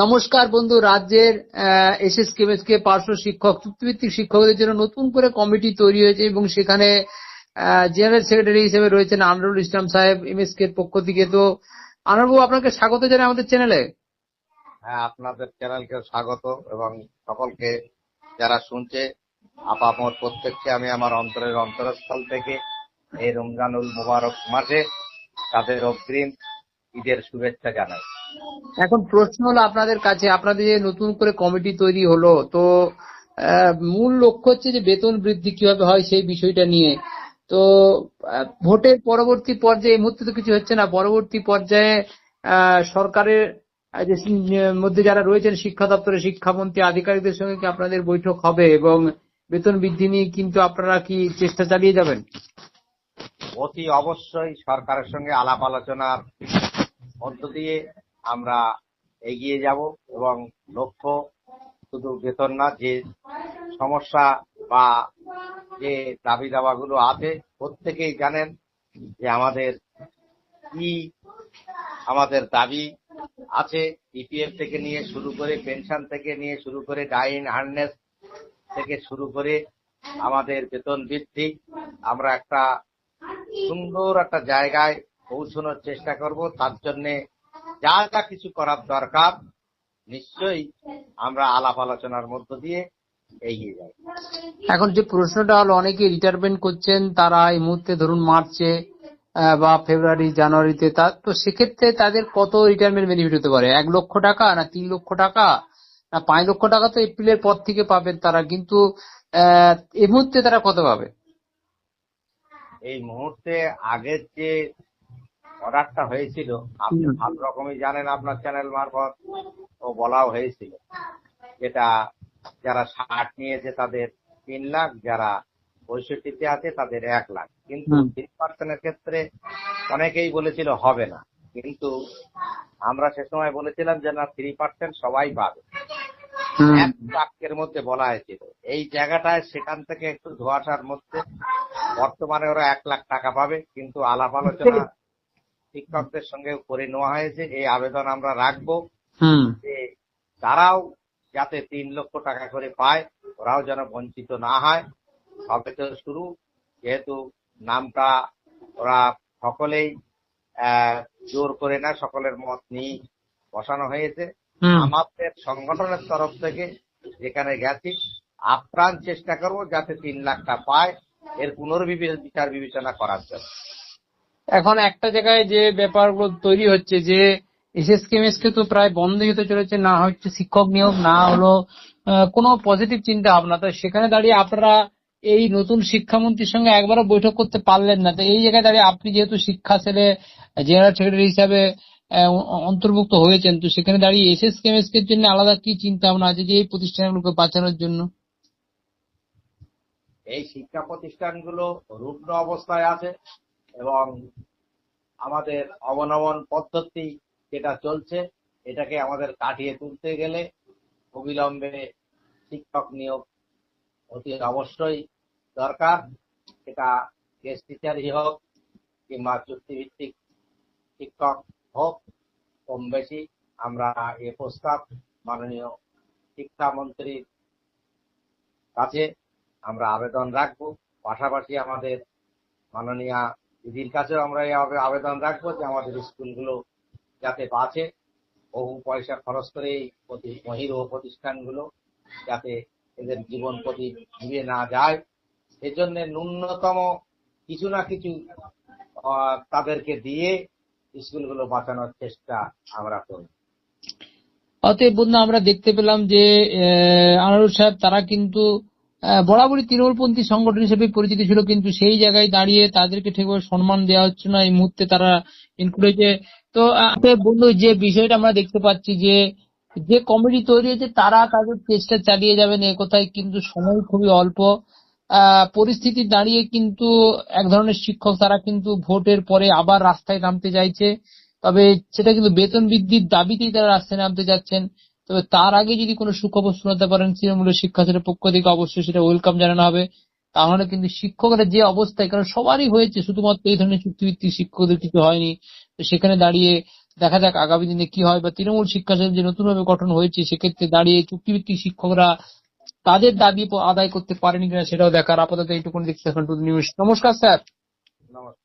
নমস্কার বন্ধু, রাজ্যের এসএস কেমএসকে পার্শ্ব শিক্ষক, চুক্তিভিত্তিক শিক্ষকদের জন্য নতুন করে কমিটি তৈরি হয়েছে এবং সেখানে জেনারেল সেক্রেটারি হিসেবে রয়েছেন আনোয়ারুল ইসলাম সাহেব এমএসকে এর পক্ষ থেকে। তো আনোয়ারবাবু আপনাকে স্বাগত জানাই আমাদের চ্যানেলে। হ্যাঁ আপনাদের চ্যানেলকে স্বাগত এবং সকলকে যারা শুনছে, আপামর প্রত্যেককে আমি আমার অন্তরের অন্তরস্থল থেকে এই রমজানুল মুবারক মাসে তাদের অগ্রিম ঈদের শুভেচ্ছা জানাই। এখন প্রশ্ন হলো আপনাদের কাছে, আপনাদের যে নতুন করে কমিটি তৈরি হলো, তো মূল লক্ষ্য হচ্ছে যে বেতন বৃদ্ধি কীভাবে হয় সেই বিষয়টা নিয়ে। তো ভোটের পরবর্তী পর্যায়ে, এই মুহূর্তে তো কিছু হচ্ছে না, পরবর্তী পর্যায়ে সরকারের মধ্যে যারা রয়েছেন, শিক্ষা দপ্তরে শিক্ষামন্ত্রী, আধিকারিকদের সঙ্গে কি আপনাদের বৈঠক হবে এবং বেতন বৃদ্ধি নিয়ে কিন্তু আপনারা কি চেষ্টা চালিয়ে যাবেন? অতি অবশ্যই সরকারের সঙ্গে আলাপ আলোচনার মধ্য দিয়ে আমরা এগিয়ে যাব এবং লক্ষ্য শুধু বেতন না, যে সমস্যা বা যে দাবি দাবাগুলো আছে, প্রত্যেকেই জানেন যে আমাদের কি আমাদের দাবি আছে। ইপিএফ থেকে নিয়ে শুরু করে, পেনশন থেকে নিয়ে শুরু করে, ডাইন হার্নেস থেকে শুরু করে আমাদের বেতন বৃদ্ধি। আমরা একটা সুন্দর একটা জায়গায় পৌঁছানোর চেষ্টা করব। তার জন্য যা যা কিছু করার দরকার নিশ্চয়ই আমরা আলাপ আলোচনার মধ্য দিয়ে এগিয়ে যাই। এখন যে প্রশ্নটা হলো অনেকে রিটায়ারমেন্ট করছেন তারা এই মুহূর্তে ধরুন মার্চে বা ফেব্রুয়ারি জানুয়ারিতে তা তো সেক্ষেত্রে তাদের কত রিটায়ারমেন্ট বেনিফিট হতে পারে? এক লক্ষ টাকা না তিন লক্ষ টাকা? না পাঁচ লক্ষ টাকা তো এপ্রিলের পর থেকে পাবেন তারা কিন্তু এই মুহূর্তে তারা কত পাবে? এই মুহূর্তে আগের যে অর্ডারটা হয়েছিল। আপনি ভালো রকমই জানেন আপনার চ্যানেল মারফত। ও বলাও হয়েছিল। যেটা যারা ষাট নিয়েছে তাদের তিন লাখ যারা পঁয়ষট্টিতে আছে তাদের এক লাখ। কিন্তু। থ্রি পার্সেন্টের ক্ষেত্রে অনেকেই বলেছিল হবে না। কিন্তু আমরা সে সময় বলেছিলাম যে না থ্রি পার্সেন্ট সবাই পাবে। এক বাক্যের মধ্যে বলা হয়েছিল। এই জায়গাটায় সেখান থেকে একটু ধোয়াশার মধ্যে বর্তমানে ওরা এক লাখ টাকা পাবে। কিন্তু আলাপ আলোচনা শিক্ষকদের সঙ্গে করে নেওয়া হয়েছে। এই আবেদন আমরা রাখব। যে তারাও যাতে তিন লক্ষ টাকা করে পায় ওরাও যেন বঞ্চিত না হয়। সবে তো শুরু। যেহেতু নামটা ওরা সকলেই জোর করে না সকলের মত নিয়ে বসানো হয়েছে। আমাদের সংগঠনের তরফ থেকে যেখানে গেছি আপ্রাণ চেষ্টা করব যাতে তিন লাখটা পায়। এর পুনর্বিচার বিবেচনা করার জন্য। এখন একটা জায়গায় যে ব্যাপারগুলো তৈরি হচ্ছে যে এসএসকে কে তো প্রায় বন্ধই হতে চলেছে, না হচ্ছে শিক্ষক নিয়োগ, না হলো কোনো পজিটিভ চিন্তা ভাবনা। তো সেখানে দাঁড়িয়ে আপনারা এই নতুন শিক্ষামন্ত্রীর সঙ্গে একবারও বৈঠক করতে পারলেন না। তো এই জায়গায় দাঁড়িয়ে আপনি যেহেতু শিক্ষা ছেলে জেনারেল সেক্রেটারি হিসাবে অন্তর্ভুক্ত হয়েছেন, তো সেখানে দাঁড়িয়ে এসএসকে এর জন্য আলাদা কি চিন্তা ভাবনা আছে যে এই প্রতিষ্ঠানগুলোকে বাঁচানোর জন্য? এই শিক্ষা প্রতিষ্ঠানগুলো রুগ্ন অবস্থায় আছে। এবং আমাদের অবনমন পদ্ধতি যেটা চলছে, এটাকে আমাদের কাটিয়ে তুলতে গেলে অবিলম্বে শিক্ষক নিয়োগ অতি অবশ্যই দরকার। সেটা গেস্ট টিচারই হোক কিংবা চুক্তিভিত্তিক শিক্ষক হোক, কম বেশি আমরা এ প্রস্তাব মাননীয় শিক্ষামন্ত্রীর কাছে আমরা আবেদন রাখব। পাশাপাশি আমাদের মাননীয় দিদির কাছেও আমরা এই আবেদন রাখব যে আমাদের স্কুলগুলো যাতে বাঁচে। বহু পয়সা খরচ করে এই মহিলা প্রতিষ্ঠানগুলো যাতে এদের জীবন প্রতি নিভে না যায়। এজন্য ন্যূনতম কিছু না কিছু তাদেরকে দিয়ে স্কুলগুলো বাঁচানোর চেষ্টা আমরা করি। অতএব বন্ধু, আমরা দেখতে পেলাম যে আনারুল সাহেব, তারা কিন্তু বরাবরই তৃণমূলপন্থী সংগঠন হিসেবে পরিচিত ছিল, কিন্তু সেই জায়গায় দাঁড়িয়ে তাদেরকে ঠিকভাবে সম্মান দেওয়া হচ্ছে না। এই মুহূর্তে তারা ইনক্লুড তো বন্ধু যে বিষয়টা আমরা দেখতে পাচ্ছি যে যে কমিটি তৈরি হয়েছে, তারা তাদের চেষ্টা চালিয়ে যাবেন এ কথায়, কিন্তু সময় খুবই অল্প। পরিস্থিতি দাঁড়িয়ে কিন্তু এক ধরনের শিক্ষক তারা কিন্তু ভোটের পরে আবার রাস্তায় নামতে চাইছে। তবে সেটা কিন্তু বেতন বৃদ্ধির দাবিতেই তারা রাস্তায় নামতে যাচ্ছেন। তবে তার আগে যদি কোনো সুখবর শোনাতে পারেন তৃণমূলের শিক্ষা সেটের পক্ষ থেকে, অবশ্যই সেটা ওয়েলকাম জানানো হবে। তাহলে কিন্তু শিক্ষকরা যে অবস্থায় কারণ সবারই হয়েছে, শুধুমাত্র এই ধরনের চুক্তিভিত্তিক শিক্ষকদের কিছু হয়নি। সেখানে দাঁড়িয়ে দেখা যাক আগামী দিনে কি হয়। বা তৃণমূল শিক্ষা সমিতি যে নতুনভাবে গঠন হয়েছে, সেক্ষেত্রে দাঁড়িয়ে চুক্তিভিত্তিক শিক্ষকরা তাদের দাবি আদায় করতে পারেনি কিনা সেটাও দেখার আপাতত এইটুকুনি দেখতে টু নিউজ। নমস্কার, স্যার। নমস্কার।